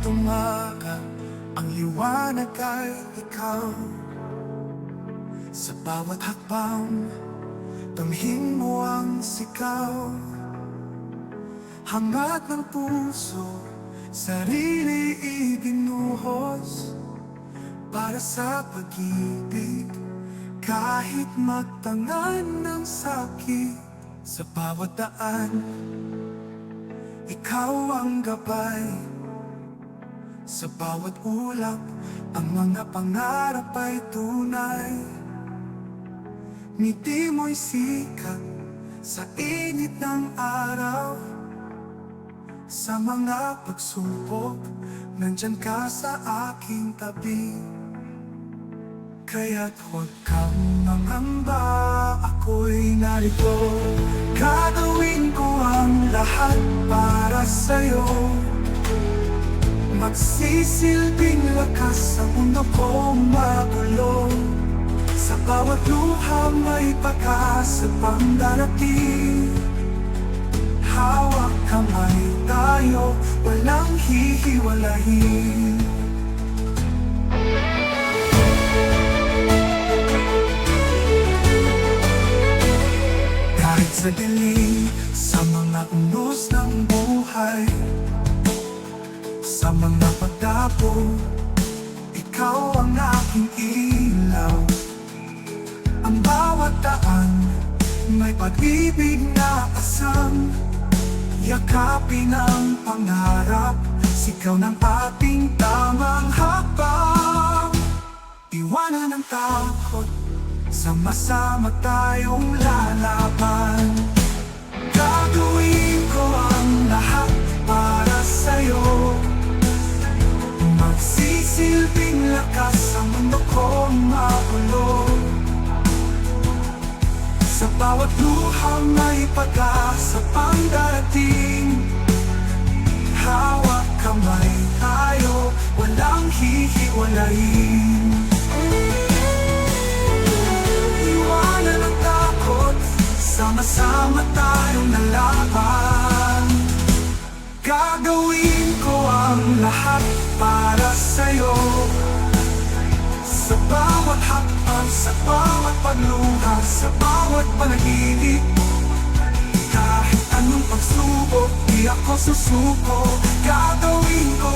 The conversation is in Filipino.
bawat umaga Ang liwanag ay ikaw. Sa bawat hakbang Damhin mo ang sikaw Hangat ng puso Sarili ibinuhos. Para sa pag-ibig Kahit magtangan ng sakit. Sa bawat daan Ikaw ang gabay Sa bawat ulap Ang mga pangarap ay tunay. Ngiti mo'y sikat Sa init ng araw. Sa mga pagsubok Nandyan ka sa aking tabi. Kaya't huwag kang mangamba Ako'y narito. Gagawin ko ang lahat para sa'yo Magsisilbing lakas sa mundo kong magulo. Sa bawat luha may pag-asa pang darating Hawak kamay tayo, walang hihiwalayin. Kahit sa dilim, sa mga unos ng buhay Sa mga pagdapo, ikaw ang aking ilaw. Ang bawat daan, may pag-ibig na asam. Yakapin ang pangarap, sigaw ng ating tamang hakbang Iwanan ang takot, sama-sama tayong lalaban. Gagawin lakas ang mundo kong magulo. Sa bawat luha may pag-asa pang darating. Hawak kamay tayo, walang hihiwalayin. Iwanan ang takot, sama-sama tayong nalaban. Gagawin ko ang lahat para Sa sa bawat pagluha, sa bawat panaginip Kahit anong pagsubok, di ako susuko. Gagawin ko